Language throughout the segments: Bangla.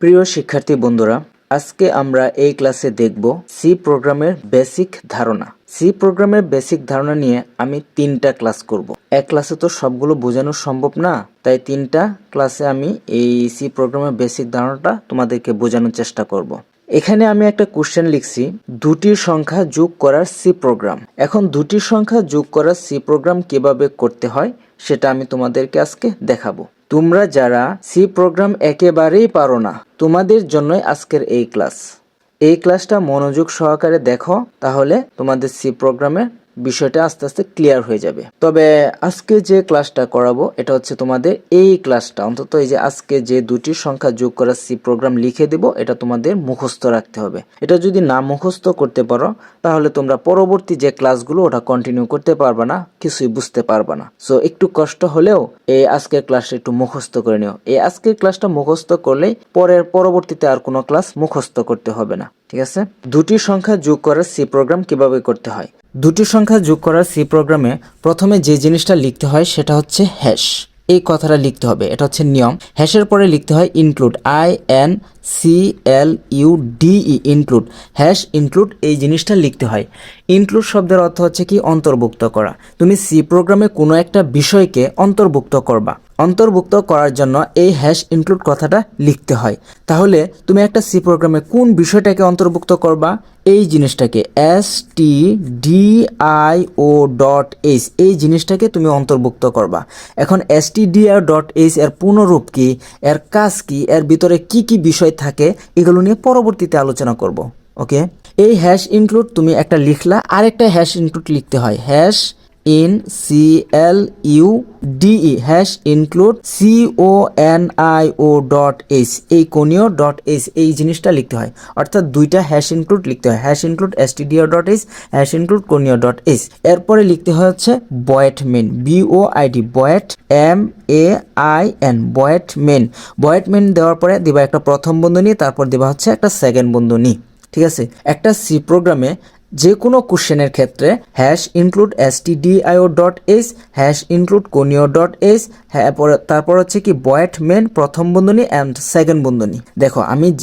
প্রিয় শিক্ষার্থী বন্ধুরা, আজকে আমরা এই ক্লাসে দেখব সি প্রোগ্রামের বেসিক ধারণা। সি প্রোগ্রামের বেসিক ধারণা নিয়ে আমি তিনটা ক্লাস করব। এক ক্লাসে তো সবগুলো বোঝানো সম্ভব না, তাই তিনটা ক্লাসে আমি এই সি প্রোগ্রামের বেসিক ধারণাটা তোমাদেরকে বোঝানোর চেষ্টা করব। এখানে আমি একটা কোশ্চেন লিখছি, দুটির সংখ্যা যোগ করার সি প্রোগ্রাম। এখন দুটির সংখ্যা যোগ করার সি প্রোগ্রাম কীভাবে করতে হয়, সেটা আমি তোমাদেরকে আজকে দেখাবো। তোমরা যারা সি প্রোগ্রাম একেবারেই পারো না, তোমাদের জন্যই আজকের এই ক্লাস এই ক্লাসটা মনোযোগ সহকারে দেখো, তাহলে তোমাদের সি প্রোগ্রামের বিষয়টা আস্তে আস্তে ক্লিয়ার হয়ে যাবে। তবে আজকে যে ক্লাসটা করাবো, এটা হচ্ছে তোমাদের এই ক্লাসটা অন্তত এই যে আজকে যে দুটি সংখ্যা যোগ করা সি প্রোগ্রাম লিখে দেব, এটা তোমাদের মুখস্থ রাখতে হবে। এটা যদি না মুখস্থ করতে পারো, তাহলে তোমরা পরবর্তী যে ক্লাসগুলো ওটা কন্টিনিউ করতে পারবে না, কিছুই বুঝতে পারবে না। সো একটু কষ্ট হলেও এই আজকের ক্লাসটা একটু মুখস্থ করে নিও। এই আজকের ক্লাসটা মুখস্থ করলেই পরের পরবর্তীতে আর কোনো ক্লাস মুখস্থ করতে হবে না। ঠিক আছে? দুটি সংখ্যা যোগ করার সি প্রোগ্রাম কীভাবে করতে হয়? দুটি সংখ্যা যোগ করার সি প্রোগ্রামে প্রথমে যে জিনিসটা লিখতে হয় সেটা হচ্ছে হ্যাশ এই কথাটা লিখতে হবে, এটা হচ্ছে নিয়ম। হ্যাশের পরে লিখতে হয় include I N C L U D E include hash include এই জিনিসটা লিখতে হয়। ইনক্লুড শব্দের অর্থ হচ্ছে কি? অন্তর্ভুক্ত করা। তুমি সি প্রোগ্রামে কোনো একটা বিষয়কে অন্তর্ভুক্ত করবা। অন্তর্ভুক্ত করার জন্য এই হ্যাশ ইনক্লুড কথাটা লিখতে হয়। তাহলে তুমি একটা সি প্রোগ্রামে কোন বিষয়টাকে অন্তর্ভুক্ত করবা? এই জিনিসটাকে S T D I O dot H এই জিনিসটাকে তুমি অন্তর্ভুক্ত করবা। এখন S T D dot H এর পুনরূপ কি? এর কাজ কি? এর ভিতরে কি কি বিষয় থাকে? এগুলো নিয়ে পরবর্তীতে আলোচনা করব। ওকে এই হ্যাশ ইনক্লুড তুমি একটা লিখলা, আরেকটা হ্যাশ ইনক্লুড লিখতে হয়। Hash in C L U DE hash include C O N I O dot H এই কোনিও ডট এইচ এই জিনিসটা লিখতে হয়। অর্থাৎ দুইটা হ্যাশ ইনক্লুড লিখতে হয়। Hash include S T D O dot H hash include conio dot H এরপরে লিখতে হয় হচ্ছে void main V O I D void M A I N void main void main দেওয়ার পরে দিবা একটা প্রথম বন্ধনী, তারপর দিবা হচ্ছে একটা সেকেন্ড বন্ধনী। ঠিক আছে? একটা সি প্রোগ্রামে যে কোনো কোশ্চেনের ক্ষেত্রে hash include S T DIO dot H hash include conio dot H হ্যাঁ পরে- তারপর হচ্ছে কি বয়েট মেন প্রথম বন্ধনী অ্যান্ড সেকেন্ড বন্ধনী। দেখো, আমি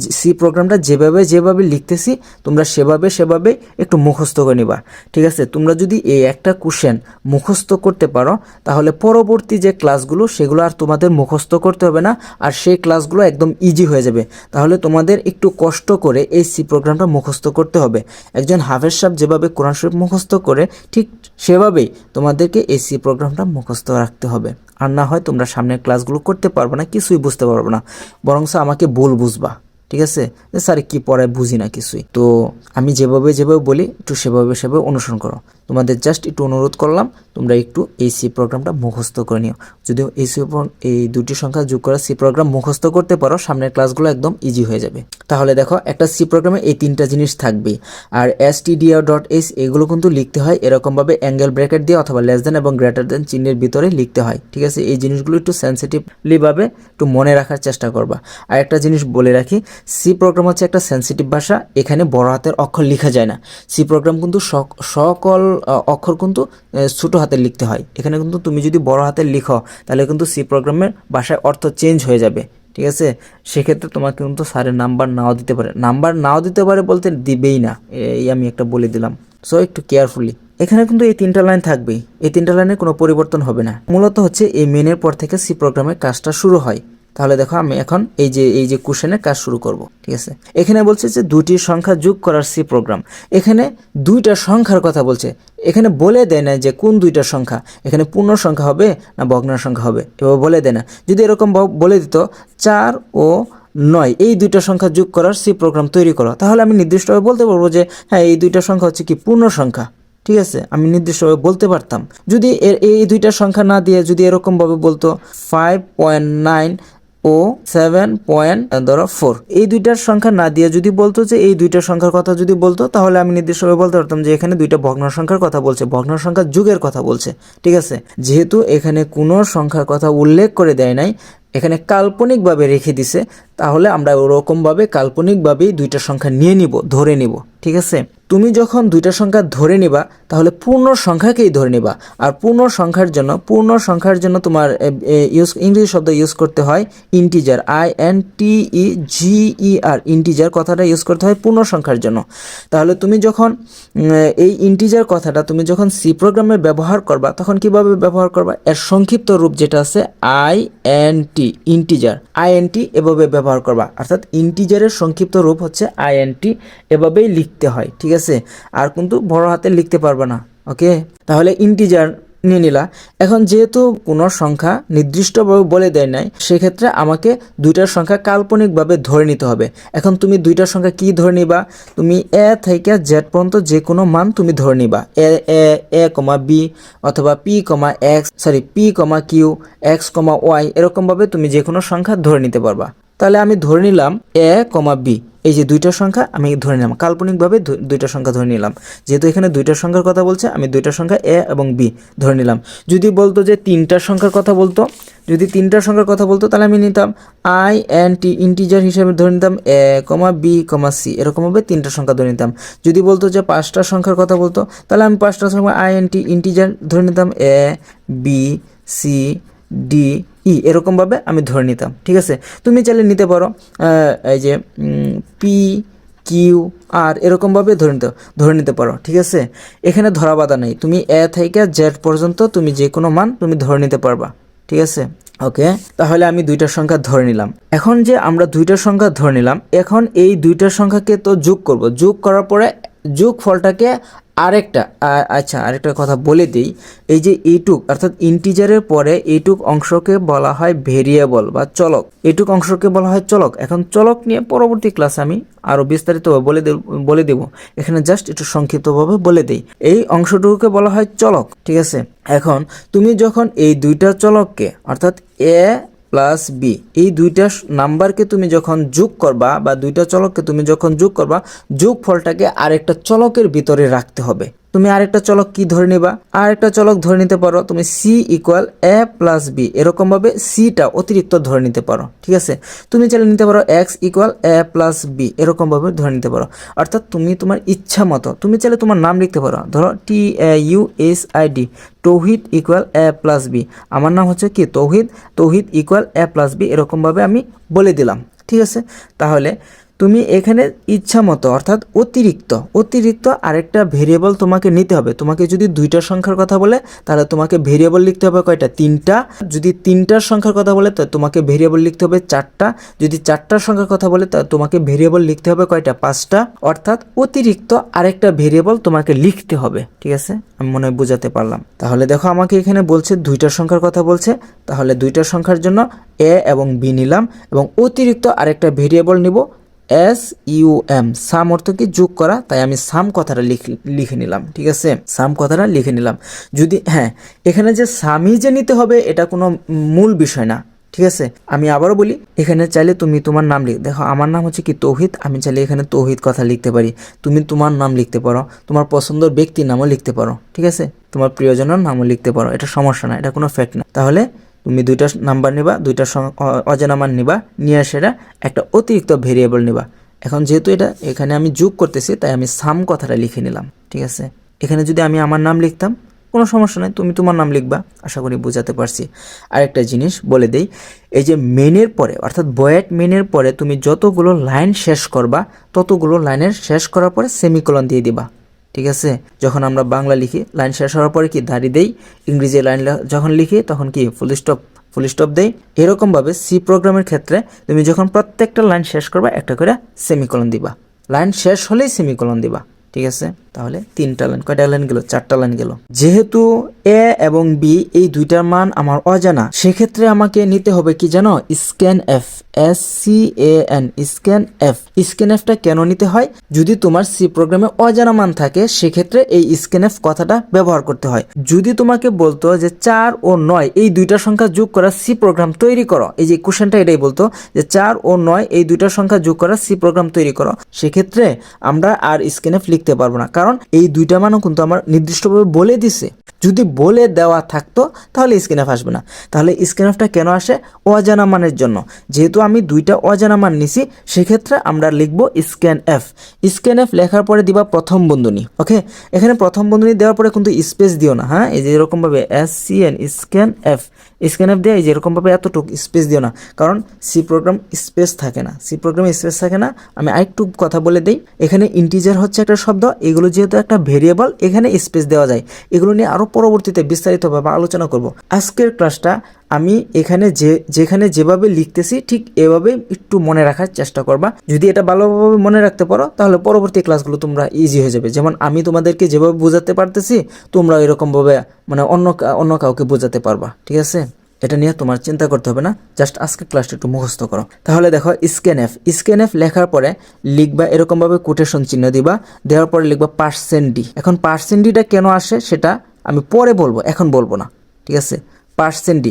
সি প্রোগ্রামটা যেভাবে যেভাবে লিখতেছি, তোমরা সেভাবে সেভাবে একটু মুখস্থ করে নিবা। ঠিক আছে? তোমরা যদি এই একটা কোশ্চেন মুখস্থ করতে পারো, তাহলে পরবর্তী যে ক্লাসগুলো, সেগুলো আর তোমাদের মুখস্থ করতে হবে না, আর সেই ক্লাসগুলো একদম ইজি হয়ে যাবে। তাহলে তোমাদের একটু কষ্ট করে এই সি প্রোগ্রামটা মুখস্থ করতে হবে। একজন হাফেজ সাহেব যেভাবে কোরআন শরীফ মুখস্থ করে, ঠিক সেভাবেই তোমাদেরকে এসি প্রোগ্রামটা মুখস্থ রাখতে হবে। আর না হয় তোমরা সামনের ক্লাসগুলো করতে পারবে না, কিছুই বুঝতে পারবে না। বরংস আমাকে বল বুঝবা, ঠিক আছে? স্যার কি পড়ায় বুঝি না কিছুই। তো আমি যেভাবে যেভাবে বলি, একটু সেভাবে সেভাবে অনুসরণ করো। তোমাদের জাস্ট একটু অনুরোধ করলাম, তোমরা একটু এই সি প্রোগ্রামটা মুখস্থ করে নিও। যদিও এই সি এই দুটি সংখ্যা যোগ করা সি প্রোগ্রাম মুখস্থ করতে পারো, সামনের ক্লাসগুলো একদম ইজি হয়ে যাবে। তাহলে দেখো, একটা সি প্রোগ্রামে এই তিনটা জিনিস থাকবে আর S T DR dot S এগুলো কিন্তু লিখতে হয় এরকমভাবে অ্যাঙ্গেল ব্র্যাকেট দিয়ে অথবা লেস দেন এবং গ্রেটার দেন চিহ্নের ভিতরে লিখতে হয়, ঠিক আছে? এই জিনিসগুলো একটু সেন্সিটিভলিভাবে একটু মনে রাখার চেষ্টা করবা। আর একটা জিনিস বলে রাখি সি প্রোগ্রাম হচ্ছে একটা সেন্সিটিভ ভাষা, এখানে বড় হাতের অক্ষর লেখা যায় না। সি প্রোগ্রাম কিন্তু সক- সকল অক্ষর কিন্তু ছোট হাতের লিখতে হয়। এখানে কিন্তু তুমি যদি বড় হাতের লিখো, তাহলে কিন্তু সি প্রোগ্রামের ভাষায় অর্থ চেঞ্জ হয়ে যাবে। ঠিক আছে? সেক্ষেত্রে তোমাকে কিন্তু স্যারের নাম্বার নাও দিতে পারে। নাম্বার নাও দিতে পারে বলতে দিবেই না। এই আমি একটা বলে দিলাম। সো একটু কেয়ারফুলি এখানে কিন্তু এই তিনটা লাইন থাকবেই। এই তিনটা লাইনে কোনো পরিবর্তন হবে না। মূলত হচ্ছে এই মেনের পর থেকে সি প্রোগ্রামের কাজটা শুরু হয়। তাহলে দেখো আমি এখন এই যে এই যে কোশ্চেনের কাজ শুরু করব, ঠিক আছে? এখানে বলছে যে দুটি সংখ্যা যোগ করার সি প্রোগ্রাম এখানে দুইটা সংখ্যার কথা বলছে। এখানে বলে দেয় না যে কোন দুইটা সংখ্যা। এখানে পূর্ণ সংখ্যা হবে না ভগ্ন সংখ্যা হবে? এভাবে বলে দেয় না। যদি এরকম বলে দিত, চার ও নয়, এই দুইটা সংখ্যা যোগ করার সি প্রোগ্রাম তৈরি করো। তাহলে আমি নির্দিষ্টভাবে বলতে পারব যে হ্যাঁ এই দুইটা সংখ্যা হচ্ছে কি পূর্ণ সংখ্যা, ঠিক আছে? আমি নির্দিষ্টভাবে বলতে পারতাম। যদি এই দুইটা সংখ্যা না দিয়ে যদি এরকমভাবে বলতো ফাইভ পয়েন্ট নাইন ও সেভেন পয়েন্ট ধরো ফোর। এই দুইটার সংখ্যা না দিয়ে যদি বলতো যে এই দুইটা সংখ্যার কথা যদি বলতো, তাহলে আমি নির্দিষ্টভাবে বলতে পারতাম যে এখানে দুইটা ভগ্ন সংখ্যার কথা বলছে ভগ্ন সংখ্যার যুগের কথা বলছে, ঠিক আছে? যেহেতু এখানে কোনো সংখ্যার কথা উল্লেখ করে দেয় নাই, এখানে কাল্পনিকভাবে রেখে দিছে তাহলে আমরা ওরকমভাবে কাল্পনিকভাবেই দুইটা সংখ্যা নিয়ে নিব, ধরে নিব, ঠিক আছে? তুমি যখন দুইটা সংখ্যা ধরে নিবা, তাহলে পূর্ণ সংখ্যাকেই ধরে নিবা। আর পূর্ণ সংখ্যার জন্য, পূর্ণ সংখ্যার জন্য তোমার ইউজ, ইংরেজি শব্দ ইউজ করতে হয় integer I N T E G E R integer কথাটা ইউজ করতে হয় পূর্ণ সংখ্যার জন্য। তাহলে তুমি যখন এই ইন্টিজার কথাটা তুমি যখন সি প্রোগ্রামে ব্যবহার করবা, তখন কীভাবে ব্যবহার করবা? এর সংক্ষিপ্ত রূপ যেটা আছে I N T integer I N T এভাবে ব্যবহার করবা। অর্থাৎ ইন্টিজারের সংক্ষিপ্ত রূপ হচ্ছে আই এন টি এভাবেই লিখতে হয়, ঠিক আছে? আর কিন্তু বড় হাতে লিখতে পারবে না, ওকে? তাহলে ইন্টিজার নিয়ে নিলা। এখন যেহেতু কোনো সংখ্যা নির্দিষ্টভাবে বলে দেয় নাই, সেক্ষেত্রে আমাকে দুইটার সংখ্যা কাল্পনিকভাবে ধরে নিতে হবে। এখন তুমি দুইটার সংখ্যা কি ধরে নিবা? তুমি এ থেকে জেড পর্যন্ত যে কোনো মান তুমি ধরে নিবা। A A A comma B অথবা P comma X sorry P comma Q X comma Y এরকমভাবে তুমি যে কোনো সংখ্যা ধরে নিতে পারবা। তাহলে আমি ধরে নিলাম এ কমা বি। এই যে দুইটা সংখ্যা আমি ধরে নিলাম। কাল্পনিকভাবে দুইটা সংখ্যা ধরে নিলাম। যেহেতু এখানে দুইটা সংখ্যার কথা বলছে, আমি দুইটা সংখ্যা এ এবং বি ধরে নিলাম। যদি বলতো যে তিনটার সংখ্যার কথা বলতো, যদি তিনটার সংখ্যার কথা বলতো, তাহলে আমি নিতাম আই এন টি ইন্টিজার হিসেবে ধরে নিতাম এ কমা বি কমা সি। এরকমভাবে তিনটা সংখ্যা ধরে নিতাম। যদি বলতো যে পাঁচটা সংখ্যার কথা বলতো, তাহলে আমি পাঁচটা সংখ্যা আই এন টি ইন্টিজার ধরে নিতাম A, B, C D E এরকমভাবে আমি ধরে নিতাম, ঠিক আছে? তুমি চাইলে নিতে পারো এই যে পি কিউ আর এরকমভাবে ধরে নিতে ধরে নিতে পারো, ঠিক আছে? এখানে ধরা বাধা নেই, তুমি এ থেকে জেড পর্যন্ত তুমি যে কোনো মান তুমি ধরে নিতে পারবা, ঠিক আছে? ওকে তাহলে আমি দুইটা সংখ্যা ধরে নিলাম। এখন যে আমরা দুইটা সংখ্যা ধরে নিলাম, এখন এই দুইটা সংখ্যাকে তো যোগ করব, যোগ করার পরে যোগ ফলটাকে আরেকটা আচ্ছা আরেকটা কথা বলে দিই। এই যে এইটুক অর্থাৎ ইন্টিজারের পরে এইটুক অংশকে বলা হয় ভেরিয়েবল বা চলক। এইটুক অংশকে বলা হয় চলক। এখন চলক নিয়ে পরবর্তী ক্লাস আমি আরও বিস্তারিতভাবে বলে দেব বলে দেব। এখানে জাস্ট একটু সংক্ষিপ্তভাবে বলে দিই। এই অংশটুকুকে বলা হয় চলক, ঠিক আছে? এখন তুমি যখন এই দুইটা চলককে, অর্থাৎ এ প্লাস বি। এই দুইটা নাম্বারকে তুমি যখন যোগ করবা বা দুইটা চলককে তুমি যখন যোগ করবা যোগ ফলটাকে আরেকটা চলকের ভিতরে রাখতে হবে। তুমি আরেকটা চলক কি ধরে নিবা? আরেকটা চলক ধরে নিতে পারো, তুমি C equal A plus B এরকমভাবে সিটা অতিরিক্ত ধরে নিতে পারো, ঠিক আছে? তুমি চাইলে নিতে পারো X equal A plus B এরকমভাবে ধরে নিতে পারো। অর্থাৎ তুমি তোমার ইচ্ছা মতো, তুমি চাইলে তোমার নাম লিখতে পারো। ধরো T A U S I D Tauhid equal A plus B আমার নাম হচ্ছে কি? Tauhid Tauhid equal A plus B এরকমভাবে আমি বলে দিলাম, ঠিক আছে? তাহলে তুমি এখানে ইচ্ছা মতো অর্থাৎ অতিরিক্ত অতিরিক্ত আরেকটা ভেরিয়েবল তোমাকে নিতে হবে। তোমাকে যদি দুইটা সংখ্যার কথা বলে, তাহলে তোমাকে ভেরিয়েবল লিখতে হবে কয়টা? তিনটা। যদি তিনটার সংখ্যার কথা বলে, তো তোমাকে ভেরিয়েবল লিখতে হবে চারটা। যদি চারটার সংখ্যার কথা বলে, তা তোমাকে ভেরিয়েবল লিখতে হবে কয়টা? পাঁচটা। অর্থাৎ অতিরিক্ত আরেকটা ভেরিয়েবল তোমাকে লিখতে হবে, ঠিক আছে? আমি মনে হয় বোঝাতে পারলাম। তাহলে দেখো, আমাকে এখানে বলছে দুইটা সংখ্যার কথা বলছে। তাহলে দুইটা সংখ্যার জন্য এ এবং বি নিলাম এবং অতিরিক্ত আরেকটা ভেরিয়েবল নিব। এস ইউ এম সাম অর্থ কি যোগ করা? তাই আমি সাম কথাটা লিখ- নিলাম, ঠিক আছে? সাম কথাটা লিখে নিলাম। যদি হ্যাঁ এখানে যে সামই যে নিতে হবে, এটা কোনো মূল বিষয় না, ঠিক আছে? আমি আবারও বলি, এখানে চাইলে তুমি তোমার নাম লিখ, দেখো, আমার নাম হচ্ছে কি তৌহিদ, আমি চাইলে এখানে তৌহিদ কথা লিখতে পারি। তুমি তোমার নাম লিখতে পারো, তোমার পছন্দের ব্যক্তির নামও লিখতে পারো, ঠিক আছে? তোমার প্রিয়জনের নামও লিখতে পারো, এটা সমস্যা না, এটা কোনো ফ্যাক্ট না। তাহলে তুমি দুইটা নাম্বার নিবা দুইটা অজানা মান নিবা, নিয়ে সেটা একটা অতিরিক্ত ভেরিয়েবল নিবা। এখন যেহেতু এটা, এখানে আমি যোগ করতেছি, তাই আমি সাম কথাটা লিখে নিলাম, ঠিক আছে? এখানে যদি আমি আমার নাম লিখতাম, কোনো সমস্যা নেই, তুমি তোমার নাম লিখবা, আশা করি বোঝাতে পারছি। আরেকটা জিনিস বলে দেই, এই যে মেনের পরে, অর্থাৎ বয়েট মেনের পরে তুমি যতগুলো লাইন শেষ করবা, ততগুলো লাইনের শেষ করার পরে সেমিকোলন দিয়ে দিবা। ঠিক আছে? যখন আমরা বাংলা লিখি, লাইন শেষ হওয়ার পরে কি দাড়ি দেই? ইংরেজি লাইন যখন লিখি, তখন কি ফুল স্টপ ফুল স্টপ দেই? এরকমভাবে সি প্রোগ্রামের ক্ষেত্রে তুমি যখন প্রত্যেকটা লাইন শেষ করবা, একটা করে সেমিকলন দিবা। লাইন শেষ হলেই সেমিকলন দিবা। ঠিক আছে? তাহলে তিনটা লাইন কয়টা লাইন গেল? চারটা লাইন গেল। যেহেতু এ এবং বি এই দুইটার মান আমার অজানা, সেক্ষেত্রে আমাকে নিতে হবে কি জানো? Scan F S C A N scan F scan এফটা কেন নিতে হয়? যদি তোমার সি প্রোগ্রামে অজানা মান থাকে, সেক্ষেত্রে এই স্ক্যান এফ কথাটা ব্যবহার করতে হয়। যদি তোমাকে বলতো যে চার ও নয়, এই দুইটা সংখ্যা যোগ করা সি প্রোগ্রাম তৈরি করো। এই যে কোশ্চেনটা এটাই বলতো, যে চার ও নয়, এই দুইটা সংখ্যা যোগ করা সি প্রোগ্রাম তৈরি করো। সেক্ষেত্রে আমরা আর স্ক্যান এফ লিখতে পারব না। কারণ এই দুইটা মানও কিন্তু আমার নির্দিষ্টভাবে বলে দিছে। যদি বলে দেওয়া থাকতো, তাহলে স্ক্যান আসবে না। তাহলে স্ক্যান কেন আসে? অজানা মানের জন্য। যেহেতু আমি দুইটা অজানা মান নিছি, সেক্ষেত্রে আমরা লিখব স্ক্যান এফ স্ক্যান এফ লেখার পরে দিবা প্রথম বন্ধনী ওকে এখানে প্রথম বন্ধনী দেওয়ার পরে কিন্তু স্পেস দিও না হ্যাঁ? এই যে এরকমভাবে S C N scan F scan app দিয়ে এই যে এরকমভাবে স্পেস দিও না। কারণ সি প্রোগ্রাম স্পেস থাকে না। সি প্রোগ্রামে স্পেস থাকে না। আমি আরেকটু কথা বলে দিই। এখানে ইন্টিজার হচ্ছে একটা শব্দ। এগুলো যেহেতু একটা ভেরিয়েবল এখানে স্পেস দেওয়া যায়। এগুলো নিয়ে আরও পরবর্তীতে বিস্তারিতভাবে আলোচনা করব। আজকের ক্লাসটা আমি এখানে যে, যেখানে যেভাবে লিখতেছি ঠিক এভাবে একটু মনে রাখার চেষ্টা করবা। যদি এটা ভালোভাবে মনে রাখতে পারো, তাহলে পরবর্তী ক্লাসগুলো তোমরা ইজি হয়ে যাবে। যেমন আমি তোমাদেরকে যেভাবে বোঝাতে পারতেছি, তোমরা এরকমভাবে মানে অন্য অন্য কাউকে বোঝাতে পারবা, ঠিক আছে? এটা নিয়ে তোমার চিন্তা করতে হবে না জাস্ট আজকে ক্লাসটা একটু মুখস্থ করো। তাহলে দেখো স্ক্যান এফ স্ক্যান এফ লেখার পরে লিখবা এরকমভাবে কোটেশন চিহ্ন দিবা, দেওয়ার পরে লিখবা পার্সেন্ট ডি এখন পার্সেন্ট ডিটা কেন আসে সেটা আমি পরে বলব, এখন বলব না, ঠিক আছে? পার্সেন্ট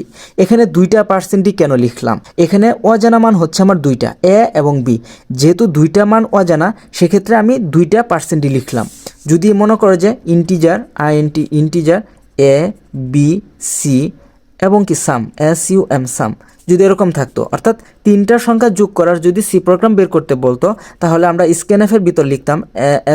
এখানে দুইটা পার্সেন্টি কেন লিখলাম? এখানে অজানা মান হচ্ছে আমার দুইটা, এ এবং বি। যেহেতু দুইটা মান অজানা, সেক্ষেত্রে আমি দুইটা পার্সেন্টি লিখলাম। যদি মনে করো যে integer I N T integer, A, B, C এবং কি sum, S, U, M, sum. যদি এরকম থাকতো। অর্থাৎ তিনটা সংখ্যা যোগ করার যদি সি প্রোগ্রাম বের করতে বলতো, তাহলে আমরা স্ক্যান এফ এর ভিতর লিখতাম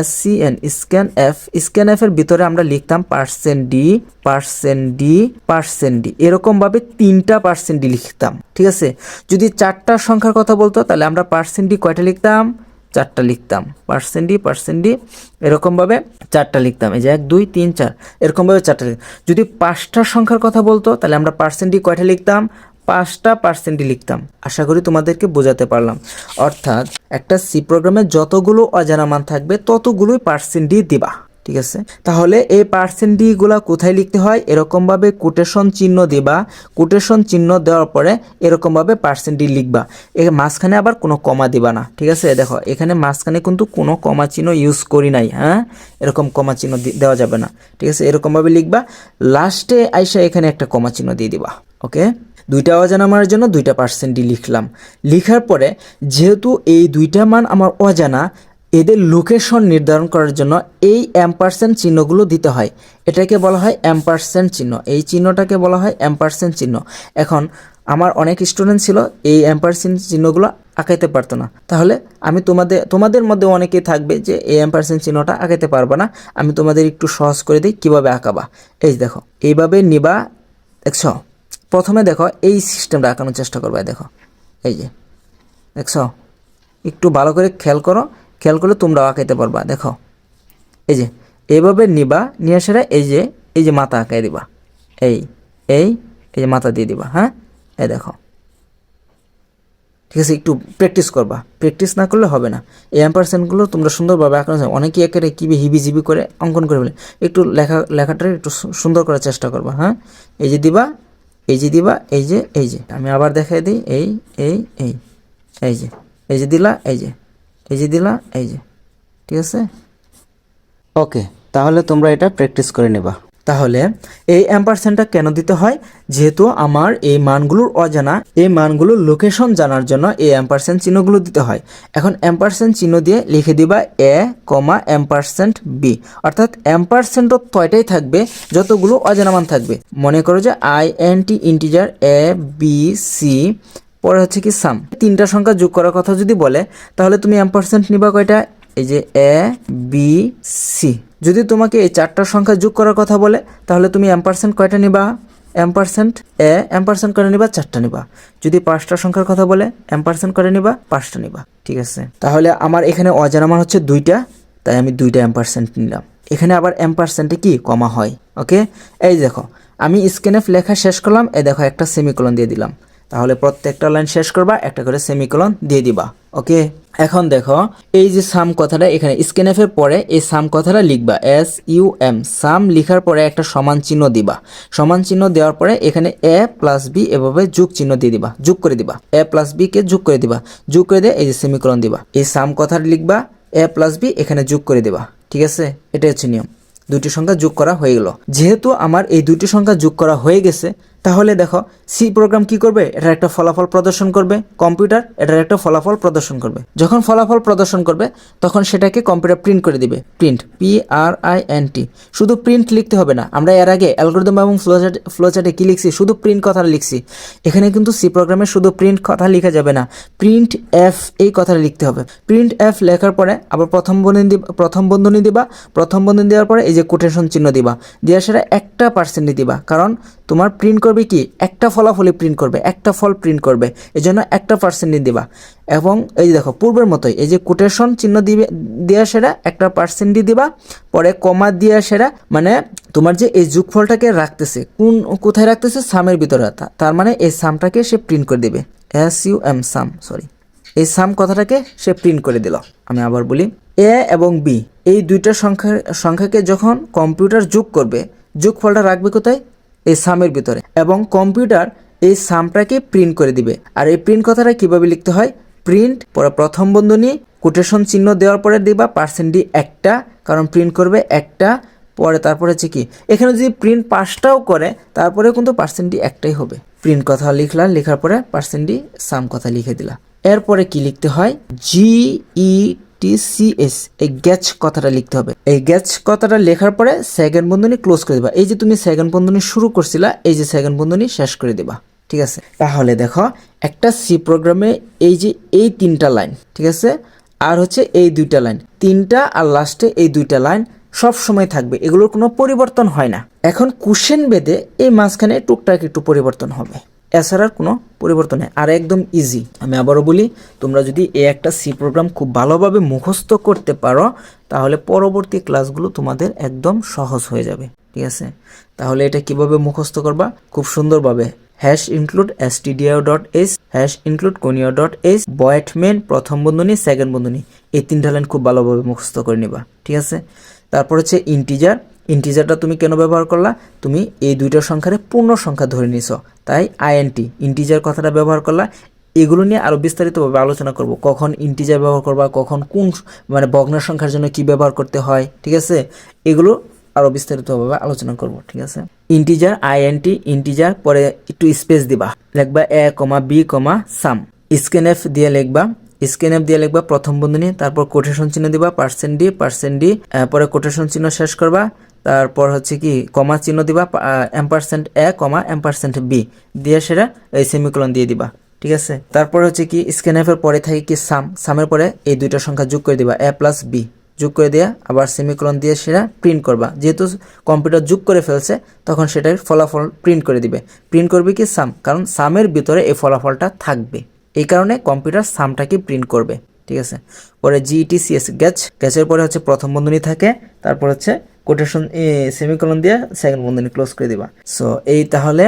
S C N scan F scan F এর ভিতরে আমরা লিখতাম percent D percent D percent D এরকম ভাবে তিনটা পার্সেন্ট ডি লিখতাম, ঠিক আছে? যদি চারটা সংখ্যার কথা বলতো, তাহলে আমরা পার্সেন্ট ডি কয়টা লিখতাম? চারটা লিখতাম। পার্সেন্ট ডি পার্সেন্ট ডি এরকমভাবে চারটা লিখতাম। এই যে এক, দুই, তিন, চার, এরকমভাবে চারটা লিখতাম। যদি পাঁচটা সংখ্যার কথা বলতো, তাহলে আমরা পার্সেন্ট ডি কয়টা লিখতাম? পাঁচটা পার্সেন্টই লিখতাম। আশা করি তোমাদেরকে বোঝাতে পারলাম। অর্থাৎ একটা সি প্রোগ্রামে যতগুলো অজানা মান থাকবে, ততগুলোই পার্সেন্ট ডি দিবা। ঠিক আছে? তাহলে এই পার্সেন্ট ডি গুলা কোথায় লিখতে হয়? এরকমভাবে কোটেশন চিহ্ন দিবা। কোটেশন চিহ্ন দেওয়ার পরে এরকমভাবে পার্সেন্ট লিখবা। এর মাঝখানে আবার কোনো কমা দিবা না। ঠিক আছে? দেখো, এখানে মাঝখানে কিন্তু কোনো কমা চিহ্ন ইউজ করি নাই হ্যাঁ? এরকম কমা চিহ্ন দেওয়া যাবে না। ঠিক আছে? এরকমভাবে লিখবা। লাস্টে আইসা এখানে একটা কমা চিহ্ন দিয়ে দিবা। ওকে দুইটা অজানা মানের জন্য দুইটা পার্সেন্টই লিখলাম। লিখার পরে যেহেতু এই দুইটা মান আমার অজানা, এদের লোকেশন নির্ধারণ করার জন্য এই অ্যাম্পারসেন্ট চিহ্নগুলো দিতে হয়। এটাকে বলা হয় এম অ্যাম্পারসেন্ট চিহ্ন। এই চিহ্নটাকে বলা হয় অ্যাম্পারসেন্ট চিহ্ন। এখন আমার অনেক স্টুডেন্ট ছিল, এই অ্যাম্পারসেন্ট চিহ্নগুলো আঁকাইতে পারতো না। তাহলে আমি তোমাদের তোমাদের মধ্যে অনেকেই থাকবে যে এই অ্যাম্পারসেন্ট চিহ্নটা আঁকাইতে পারবে না। আমি তোমাদের একটু সহজ করে দিই কীভাবে আঁকাবা। এই দেখো, এইভাবে নিবা, দেখছ? প্রথমে দেখো এই সিস্টেমটা আঁকানোর চেষ্টা করবে দেখো। এই যে, দেখছ? একটু ভালো করে খেয়াল করো, খেয়াল করলে তোমরাও আঁকাইতে পারবা, দেখো। এই যে এইভাবে নিবা, নিয়ে সেরা এই যে এই যে মাথা আঁকাই দিবা। এই এই এই যে মাথা দিয়ে দিবা হ্যাঁ? এই দেখো। ঠিক আছে, একটু প্র্যাকটিস করবা। প্র্যাকটিস না করলে হবে না। এই অ্যাম্পারসেন্টগুলো তোমরা সুন্দরভাবে আঁকানো যায় অনেকেই একেবারে কিবি হিবি জিবি করে অঙ্কন করে ফেলে। একটু লেখা লেখাটা একটু সুন্দর করার চেষ্টা করবা হ্যাঁ? এই যে দিবা এই যে দিবা, এই যে এই যে। আমি আবার দেখাই দিই, এই এই এই এই যে। এই যে দিলা, এই যে। এই যে দিলা, এই যে। ঠিক আছে? ওকে তাহলে তোমরা এটা প্র্যাকটিস করে নেবা। তাহলে এই অ্যাম্পারসেন্টটা কেন দিতে হয়? যেহেতু আমার এই মানগুলোর অজানা, এই মানগুলোর লোকেশন জানার জন্য এই অ্যাম্পারসেন্ট চিহ্নগুলো দিতে হয়। এখন অ্যাম্পারসেন্ট চিহ্ন দিয়ে লিখে দিবা এ কমা অ্যাম্পারসেন্ট বি অর্থাৎ অ্যাম্পারসেন্টও তয়টাই থাকবে, যতগুলো অজানা মান থাকবে। মনে করো যে I N T integer A B C পরে হচ্ছে কি সাম তিনটা সংখ্যা যোগ করার কথা যদি বলে, তাহলে তুমি অ্যাম্পারসেন্ট নিবা কয়টা? এই যে এ বি সি যদি তোমাকে এই চারটা সংখ্যা যোগ করার কথা বলে, তাহলে তুমি অ্যাম্পারসেন্ট কয়টা নিবা? অ্যাম্পারসেন্ট এ অ্যাম্পারসেন্ট করে নিবা? চারটা নিবা। যদি পাঁচটা সংখ্যার কথা বলে অ্যাম্পারসেন্ট করে নিবা? পাঁচটা নিবা। ঠিক আছে? তাহলে আমার এখানে অজানা মান হচ্ছে দুইটা, তাই আমি দুইটা অ্যাম্পারসেন্ট নিলাম। এখানে আবার অ্যাম্পারসেন্টে কি? কমা হয়। ওকে এই দেখো, আমি স্ক্যানএফ লেখা শেষ করলাম এ দেখো একটা সেমিকোলন দিয়ে দিলাম। তাহলে প্রত্যেকটা লাইন শেষ করবা, একটা করে সেমিকোলন দিয়ে দিবা ওকে এখন দেখো, এই যে সাম কথাটা এখানে স্ক্যানএফ এর পরে এই সাম কথাটা লিখবা এস ইউ এম সাম লিখার পরে একটা সমান চিহ্ন দিবা, সমান চিহ্ন দেওয়ার পরে এখানে এ প্লাস বি এভাবে যোগ চিহ্ন দিয়ে দিবা, যোগ করে দিবা এ প্লাস বি কে যোগ করে দিবা, যোগ করে দিয়ে এই যে সেমিকোলন দিবা, এই সাম কথাটা লিখবা এ প্লাস বি এখানে যোগ করে দিবা, ঠিক আছে? এটাই হচ্ছে নিয়ম দুটি সংখ্যা যোগ করা হয়ে গেল, যেহেতু আমার এই দুটি সংখ্যা যোগ করা হয়ে গেছে তাহলে দেখো সি প্রোগ্রাম কি করবে? এটার একটা ফলাফল প্রদর্শন করবে। কম্পিউটার এটার একটা ফলাফল প্রদর্শন করবে। যখন ফলাফল প্রদর্শন করবে, তখন সেটাকে কম্পিউটার প্রিন্ট করে দিবে। Print P R I N T শুধু প্রিন্ট লিখতে হবে না, আমরা এর আগে অ্যালগোরিদম এবং ফ্লোচার্ট ফ্লোচার্টে কি লিখছি? শুধু প্রিন্ট কথা লিখছি। এখানে কিন্তু সি প্রোগ্রামে শুধু প্রিন্ট কথা লেখা যাবে না প্রিন্ট এফ এই কথাটা লিখতে হবে। প্রিন্ট এফ লেখার পরে আবার প্রথম বন্ধনী প্রথম বন্ধনী দিবা, প্রথম বন্ধনী দেওয়ার পরে এই যে কোটেশন চিহ্ন দিবা, দেওয়ার সেটা একটা পার্সেন্ট দিবা। কারণ তোমার প্রিন্ট করবে কি? একটা ফলাফলই প্রিন্ট করবে, একটা ফল প্রিন্ট করবে এই জন্য একটা পার্সেন্ট দিবা। এবং এই দেখো, পূর্বের মতোই, এই যে কোটেশন চিহ্ন দিবে দেওয়া সেরা, একটা পার্সেন্টই দিবা, পরে কমা দেওয়া সেরা মানে তোমার যে এই যুগফলটাকে রাখতেছে, কোন, কোথায় রাখতেছে? সামের ভিতরে তার মানে এই সামটাকে সে প্রিন্ট করে দিবে। S U M sum sorry এই সাম কথাটাকে সে প্রিন্ট করে দিল। আমি আবার বলি এ এবং বি এই দুইটা সংখ্যা, সংখ্যাকে যখন কম্পিউটার যোগ করবে, যোগফলটা রাখবে কোথায়? এই সামের ভিতরে এবং কম্পিউটার এই সামটাকে প্রিন্ট করে দিবে। আর এই প্রিন্ট কথাটা কীভাবে লিখতে হয়? প্রিন্ট পরে প্রথম বন্ধনী কোটেশন চিহ্ন দেওয়ার পরে দিবা পার্সেন্টই একটা, কারণ প্রিন্ট করবে একটা, পরে তারপরে হচ্ছে কি? এখানে যদি প্রিন্ট পাঁচটাও করে তারপরে কিন্তু পার্সেন্টই একটাই হবে। প্রিন্ট কথা লিখলা, লেখার পরে পার্সেন্টই সাম কথা লিখে দিলা। এরপরে কি লিখতে হয়? জি ই টি সি এস, এই গ্যাচ কথাটা লিখতে হবে। এই গ্যাচ কথাটা লেখার পরে সেকেন্ড বন্ধনী ক্লোজ করে দিবা। এই যে তুমি সেকেন্ড বন্ধনী শুরু করছিলা, এই যে সেকেন্ড বন্ধনী শেষ করে দিবা, ঠিক আছে? তাহলে দেখো, একটা সি প্রোগ্রামে এই যে এই তিনটা লাইন, ঠিক আছে? আর হচ্ছে এই দুইটা লাইন, তিনটা আর লাস্টে এই দুইটা লাইন সব সময় থাকবে, এগুলোর কোনো পরিবর্তন হয় না। এখন কুশেন বেদে এই মাঝখানে টুকটাক একটু পরিবর্তন হবে। এছাড়ার কোনো পরিবর্তন নেই। আর একদম ইজি আমি আবারও বলি, তোমরা যদি এই একটা সি প্রোগ্রাম খুব ভালোভাবে মুখস্থ করতে পারো, তাহলে পরবর্তী ক্লাসগুলো তোমাদের একদম সহজ হয়ে যাবে। ঠিক আছে? তাহলে এটা কীভাবে মুখস্থ করবা? খুব সুন্দরভাবে। Hash include S dot S hash include conio dot S void main প্রথম বন্ধনী সেকেন্ড বন্ধনী। এই তিনটা লাইন খুব ভালোভাবে মুখস্থ করে নিবা। ঠিক আছে? তারপর হচ্ছে ইন্টিজার ইন্টিজারটা তুমি কেন ব্যবহার করলা? তুমি এই দুইটা সংখ্যারে পূর্ণ সংখ্যা ধরে নিছো। তাই আইএনটি ইন্টিজার কথাটা ব্যবহার করলা। এগুলো নিয়ে আরও বিস্তারিতভাবে আলোচনা করব। কখন ইন্টিজার ব্যবহার করবা, কখন কোন মানে ভগ্ন সংখ্যার জন্য কি ব্যবহার করতে হয়, ঠিক আছে? এগুলো আরও বিস্তারিতভাবে আলোচনা করব, ঠিক আছে? ইন্টিজার আইএনটি ইন্টিজার পরে একটু স্পেস দিবা। লিখবা এ কমা বি কমা সাম স্ক্যানএফ দিয়ে লিখবা। স্ক্যানএফ দিয়ে লিখবা প্রথম বন্ধনী, তারপর কোটেশন চিহ্ন দিবা পার্সেন্ট ডি পার্সেন্ট ডি পরে কোটেশন চিহ্ন শেষ করবা। তারপর হচ্ছে কি, কমা চিহ্ন দিবা M percent A comma M percent B দিয়ে সেটা এই সেমিকোলন দিয়ে দিবা, ঠিক আছে? তারপর হচ্ছে কি স্ক্যানএফ এর পরে থাকে কি সাম সামের পরে এই দুইটা সংখ্যা যোগ করে দিবা এ প্লাস বি যোগ করে দেওয়া আবার সেমিকোলন দিয়ে সেটা প্রিন্ট করবা। যেহেতু কম্পিউটার যোগ করে ফেলছে, তখন সেটার ফলাফল প্রিন্ট করে দিবে। প্রিন্ট করবে কি সাম কারণ সামের ভিতরে এই ফলাফলটা থাকবে। এই কারণে কম্পিউটার সামটাকে প্রিন্ট করবে। ঠিক আছে? পরে জিটিসিএস গ্যাচ গ্যাচের পরে হচ্ছে প্রথম বন্ধনী থাকে, তারপর হচ্ছে কোটেশন সেমিকলন দিয়ে সেকেন্ড বন্ধনী ক্লোজ করে দিবা। সো এই তাহলে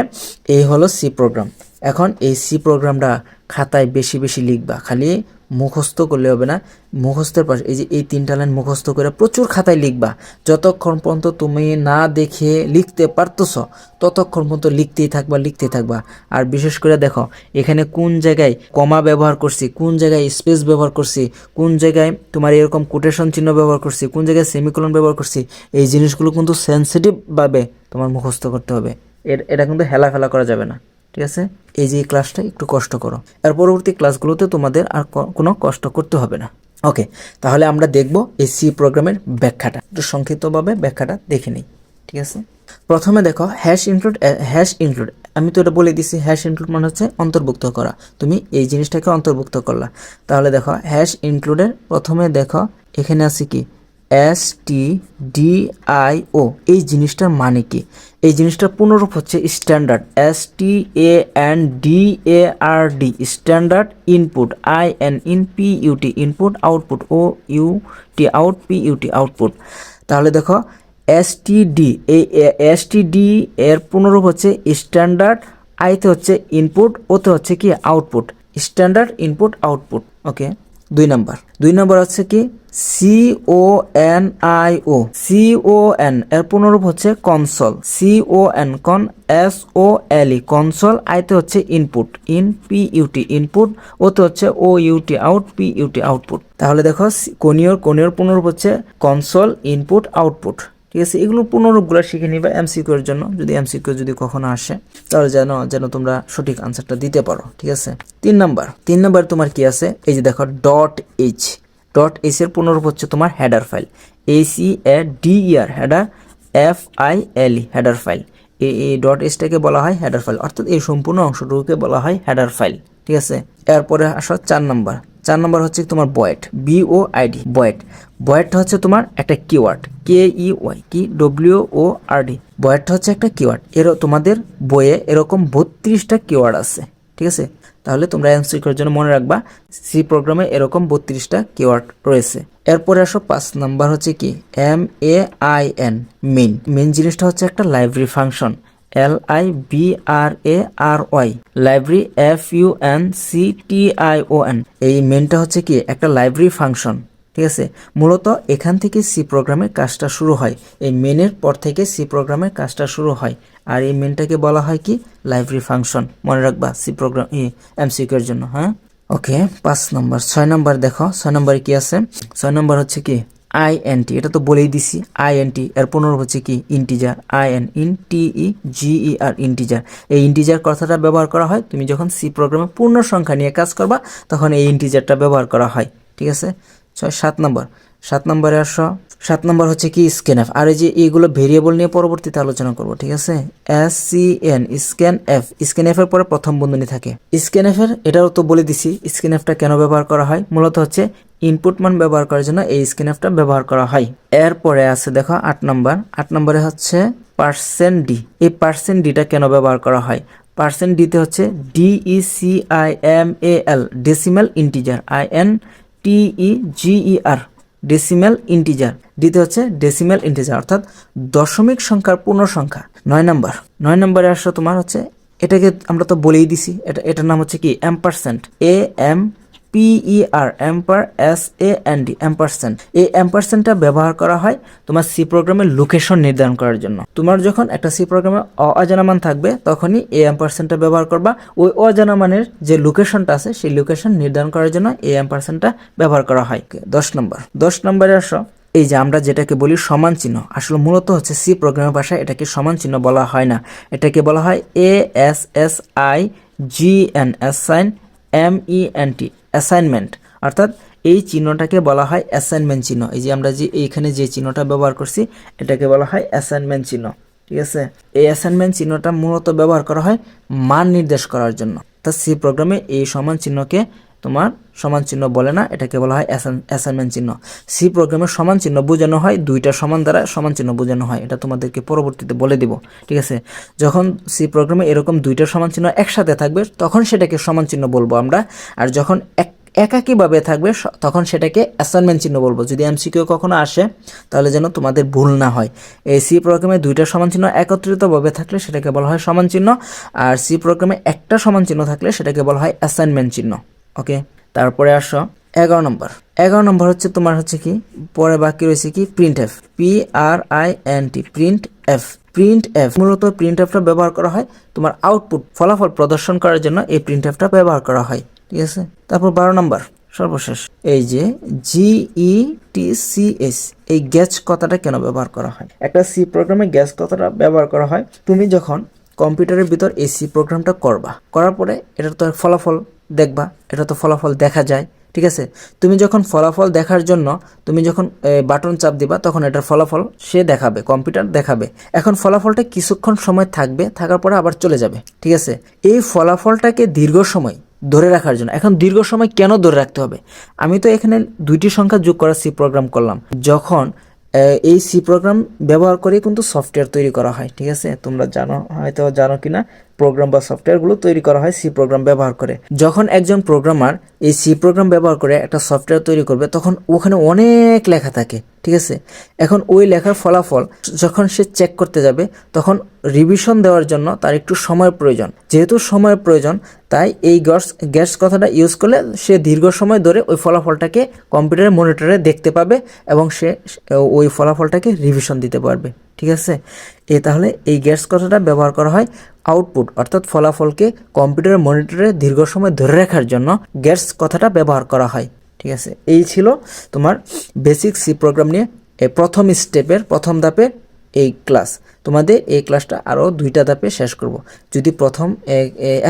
এই হলো সি প্রোগ্রাম এখন এই সি প্রোগ্রামটা খাতায় বেশি বেশি লিখবা। খালি মুখস্থ করলে হবে না। মুখস্থের পাশে এই যে এই তিনটা লাইন মুখস্থ করে প্রচুর খাতায় লিখবা। যতক্ষণ পর্যন্ত তুমি না দেখে লিখতে পারতেছ, ততক্ষণ পর্যন্ত লিখতেই থাকবা লিখতেই থাকবা। আর বিশেষ করে দেখো, এখানে কোন জায়গায় কমা ব্যবহার করছি, কোন জায়গায় স্পেস ব্যবহার করছি, কোন জায়গায় তোমার এরকম কোটেশন চিহ্ন ব্যবহার করছি, কোন জায়গায় সেমিকোলন ব্যবহার করছি, এই জিনিসগুলো কিন্তু সেন্সিটিভভাবে তোমার মুখস্থ করতে হবে। এটা কিন্তু হেলা ফেলা করা যাবে না। ঠিক আছে? এই যে ক্লাসটা একটু কষ্ট করো। এর পরবর্তী ক্লাসগুলোতে তোমাদের আর কোনো কষ্ট করতে হবে না। ওকে তাহলে আমরা দেখব এই সি প্রোগ্রামের ব্যাখ্যাটা। একটু সংক্ষিপ্তভাবে ব্যাখ্যাটা দেখে নিই, ঠিক আছে? প্রথমে দেখো হ্যাশ ইনক্লুড হ্যাশ ইনক্লুড আমি তো এটা বলে দিছি হ্যাশ ইনক্লুড মানে হচ্ছে অন্তর্ভুক্ত করা। তুমি এই জিনিসটাকে অন্তর্ভুক্ত করলা। তাহলে দেখো হ্যাশ ইনক্লুডের প্রথমে দেখো, এখানে আছে কি? S T D I O এই জিনিসটার মানে কি? এই জিনিসটার পুনরূপ হচ্ছে standard S T A N D A R D standard input I N in P UT input output O U T out P UT output তাহলে দেখো এস টি ডি এই এস টি ডি এর পুনরূপ হচ্ছে স্ট্যান্ডার্ড আইতে হচ্ছে ইনপুট ওতে হচ্ছে কি output standard input output okay দুই নাম্বার। দুই নাম্বার হচ্ছে কি? C O N I O C O N এর পুনরূপ হচ্ছে console C O N con S O L E console আইতে হচ্ছে input in P UT input ওতে হচ্ছে O UT out P UT output তাহলে দেখো কোনিয়র কোনিয়র পুনরূপ হচ্ছে কনসল ইনপুট আউটপুট ঠিক আছে, এগুলো পুনরূপগুলো শিখে নিবা এমসিকিউ এর জন্য। যদি এমসিকিউ যদি কখনো আসে, তাহলে যেন যেন তোমরা সঠিক আনসারটা দিতে পারো, ঠিক আছে? তিন নাম্বার তিন নাম্বার তোমার কি আছে? এই যে দেখো ডট এইচ ডট এইচ এর পুনরূপ হচ্ছে তোমার header file A C A D E R header F I L E header file এই এই ডট এইচটাকে বলা হয় হেডার ফাইল অর্থাৎ এই সম্পূর্ণ অংশটুকুকে বলা হয় হেডার ফাইল ঠিক আছে? এরপরে আসো চার নাম্বার চার নাম্বার হচ্ছে তোমার বয়েট বিও আইডি বয়েট। বয়েটটা হচ্ছে তোমার একটা keyword K E Y key W O R D বয়েটটা হচ্ছে একটা কিওয়ার্ড এর তোমাদের বইয়ে এরকম বত্রিশটা কিওয়ার্ড আছে, ঠিক আছে? তাহলে তোমরা এমসিকিউর জন্য মনে রাখবা সি প্রোগ্রামে এরকম বত্রিশটা কিওয়ার্ড রয়েছে। এরপরে আসো পাঁচ নাম্বার হচ্ছে কি M A I N main main জিনিসটা হচ্ছে একটা library function L I B R A R Y library F U N C T I O N এই মেনটা হচ্ছে কি, একটা লাইব্রেরি ফাংশন ঠিক আছে? মূলত এখান থেকে সি প্রোগ্রামের কাজটা শুরু হয়। এই মেনের পর থেকে সি প্রোগ্রামের কাজটা শুরু হয়। আর এই মেনটাকে বলা হয় কি লাইব্রেরি ফাংশন মনে রাখবা সি প্রোগ্রাম এমসিকিউ এর জন্য হ্যাঁ? ওকে পাঁচ নম্বর। ছয় নম্বর দেখো, ছয় নম্বরে কি আছে? ছয় নম্বর হচ্ছে কি আই এন টি এটা তো বলেই দিছি। আই এন টি এর পুনরূপ হচ্ছে কি? Integer I N in T E G E R integer এই ইন্টিজার কথাটা ব্যবহার করা হয়, তুমি যখন সি প্রোগ্রামে পূর্ণ সংখ্যা নিয়ে কাজ করবা, তখন এই ইন্টিজারটা ব্যবহার করা হয়, ঠিক আছে? ছয়, সাত নম্বর। সাত নম্বরে আসো। সাত নম্বর হচ্ছে কি? স্ক্যান এফ আর এই যে এইগুলো ভেরিয়েবল নিয়ে পরবর্তীতে আলোচনা করব, ঠিক আছে? S C N scan F scan F এর পরে প্রথম বন্ধনী থাকে। স্ক্যান এফ এর, এটাও তো বলে দিছি স্ক্যান এফটা কেন ব্যবহার করা হয়? মূলত হচ্ছে ইনপুট মান ব্যবহার করার জন্য এই স্ক্যান এফটা ব্যবহার করা হয়। এরপরে আছে দেখো আট নম্বর আট নম্বরে হচ্ছে পার্সেন্ট ডি এই পার্সেন্ট ডিটা কেন ব্যবহার করা হয়? পার্সেন্ট ডিতে হচ্ছে DE C I M A L decimal integer I N TE GE R decimal integer দিতে হচ্ছে ডেসিমেল ইন্টিজার অর্থাৎ দশমিক সংখ্যার পূর্ণ সংখ্যা নয় নম্বর নয় নম্বরে আসলে তোমার হচ্ছে, এটাকে আমরা তো বলেই দিছি, এটা, এটার নাম হচ্ছে কি? M percent A M PER amper S A N D ampersand এই এম্পারসেন্টটা ব্যবহার করা হয় তোমার সি প্রোগ্রামের লোকেশন নির্ধারণ করার জন্য। তোমার যখন একটা সি প্রোগ্রামে অজানা মান থাকবে, তখনই এই এম্পারসেন্টটা ব্যবহার করবা। ওই অজানা মানের যে লোকেশনটা আছে, সেই লোকেশন নির্ধারণ করার জন্য এই এম্পারসেন্টটা ব্যবহার করা হয়। দশ নম্বর। দশ নম্বরে আসো। এই যে আমরা যেটাকে বলি সমান চিহ্ন, আসলে মূলত হচ্ছে সি প্রোগ্রামের ভাষায় এটাকে সমান চিহ্ন বলা হয় না। এটাকে বলা হয় A S S I G N S sign M E N T assignment অর্থাৎ এই চিহ্নটাকে বলা হয় অ্যাসাইনমেন্ট চিহ্ন। এই যে আমরা যে এইখানে যে চিহ্নটা ব্যবহার করছি, এটাকে বলা হয় অ্যাসাইনমেন্ট চিহ্ন, ঠিক আছে? এই অ্যাসাইনমেন্ট চিহ্নটা মূলত ব্যবহার করা হয় মান নির্দেশ করার জন্য। তা সি প্রোগ্রামে এই সমান চিহ্নকে তোমার সমান চিহ্ন বলে না, এটাকে বলা হয় অ্যাসাইনমেন্ট চিহ্ন। সি প্রোগ্রামের সমান চিহ্ন বোঝানো হয়, দুইটা সমান দ্বারা সমান চিহ্ন বোঝানো হয়, এটা তোমাদেরকে পরবর্তীতে বলে দিব, ঠিক আছে? যখন সি প্রোগ্রামে এরকম দুইটা সমান চিহ্ন একসাথে থাকবে, তখন সেটাকে সমান চিহ্ন বলব আমরা, আর যখন এক একাকীভাবে থাকবে তখন সেটাকে অ্যাসাইনমেন্ট চিহ্ন বলব। যদি এমসিকিউ কখনো আসে, তাহলে যেন তোমাদের ভুল না হয়। এই সি প্রোগ্রামে দুইটা সমান চিহ্ন একত্রিতভাবে থাকলে সেটাকে বলা হয় সমান চিহ্ন, আর সি প্রোগ্রামে একটা সমান চিহ্ন থাকলে সেটাকে বলা হয় অ্যাসাইনমেন্ট চিহ্ন। ওকে? তারপরে আসো। এগারো নম্বর। এগারো নম্বর হচ্ছে তোমার হচ্ছে কি? পরে বাকি রয়েছে কি? Print F P R I N T print F print F মূলত প্রিন্ট এফটা ব্যবহার করা হয় তোমার আউটপুট ফলাফল প্রদর্শন করার জন্য এই প্রিন্ট এফটা ব্যবহার করা হয়। ঠিক আছে? তারপর বারো নম্বর, সর্বশেষ। এই যে জিই টি সি এস এই গ্যাস কথাটা কেন ব্যবহার করা হয়? একটা সি প্রোগ্রামে গ্যাস কথাটা ব্যবহার করা হয়। তুমি যখন কম্পিউটারের ভিতর এই সি প্রোগ্রামটা করবা। করার পরে এটার তো ফলাফল দেখবা, এটা তো ফলাফল দেখা যায়, ঠিক আছে? তুমি যখন ফলাফল দেখার জন্য, তুমি যখন বাটন চাপ দিবা, তখন এটার ফলাফল সে দেখাবে, কম্পিউটার দেখাবে। এখন ফলাফলটা কিছুক্ষণ সময় থাকবে, থাকার পরে আবার চলে যাবে, ঠিক আছে? এই ফলাফলটাকে দীর্ঘ সময় ধরে রাখার জন্য, এখন দীর্ঘ সময় কেন ধরে রাখতে হবে? আমি তো এখানে দুইটি সংখ্যা যোগ করা সি প্রোগ্রাম করলাম। যখন এই সি প্রোগ্রাম ব্যবহার করে কিন্তু সফটওয়্যার তৈরি করা হয়, ঠিক আছে? তোমরা জানো, হয়তো জানো কিনা। প্রোগ্রাম বা সফটওয়্যারগুলো তৈরি করা হয় সি প্রোগ্রাম ব্যবহার করে। যখন একজন প্রোগ্রামার এই সি প্রোগ্রাম ব্যবহার করে, একটা সফটওয়্যার তৈরি করবে, তখন ওখানে অনেক লেখা থাকে, ঠিক আছে? এখন ওই লেখার ফলাফল যখন সে চেক করতে যাবে, তখন রিভিশন দেওয়ার জন্য তার একটু সময়ের প্রয়োজন। যেহেতু সময়ের প্রয়োজন, তাই এই গ্যাস গ্যাস কথাটা ইউজ করলে সে দীর্ঘ সময় ধরে ওই ফলাফলটাকে কম্পিউটারের মনিটরে দেখতে পাবে এবং সে ওই ফলাফলটাকে রিভিশন দিতে পারবে, ঠিক আছে? এ তাহলে এই গ্যাস কথাটা ব্যবহার করা হয় আউটপুট অর্থাৎ ফলাফলকে কম্পিউটারের মনিটরে দীর্ঘ সময় ধরে রাখার জন্য গ্যাস কথাটা ব্যবহার করা হয়। ঠিক আছে? এই ছিল তোমার বেসিক সি প্রোগ্রাম নিয়ে প্রথম স্টেপের প্রথম ধাপের এই ক্লাস তোমাদের এই ক্লাসটা আরও দুইটা ধাপে শেষ করব। যদি প্রথম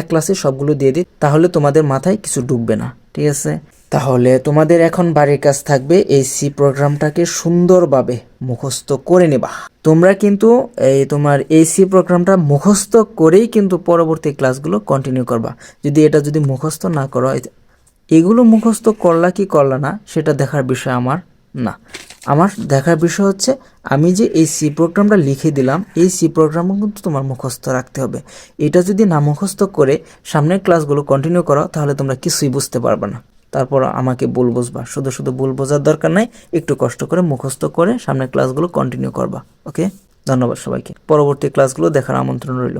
এক ক্লাসে সবগুলো দিয়ে দিই, তাহলে তোমাদের মাথায় কিছু ঢুকবে না। ঠিক আছে? তাহলে তোমাদের এখন বাড়ির কাজ থাকবে এই সি প্রোগ্রামটাকে সুন্দরভাবে মুখস্থ করে নেবা। তোমরা কিন্তু এই তোমার এই সি প্রোগ্রামটা মুখস্থ করেই কিন্তু পরবর্তী ক্লাসগুলো কন্টিনিউ করবা। যদি এটা যদি মুখস্থ না করো এগুলো মুখস্থ করলা কি করলা না, সেটা দেখার বিষয় আমার না। আমার দেখার বিষয় হচ্ছে, আমি যে এই সি প্রোগ্রামটা লিখে দিলাম, এই সি প্রোগ্রামও কিন্তু তোমার মুখস্থ রাখতে হবে। এটা যদি না মুখস্থ করে সামনের ক্লাসগুলো কন্টিনিউ করো, তাহলে তোমরা কিছুই বুঝতে পারবে না। তারপর আমাকে বল বুঝবা। শুধু শুধু ভুল বোঝার দরকার নাই, একটু কষ্ট করে, মুখস্থ করে সামনের ক্লাসগুলো কন্টিনিউ করবা ওকে ধন্যবাদ সবাইকে। পরবর্তী ক্লাসগুলো দেখার আমন্ত্রণ রইল।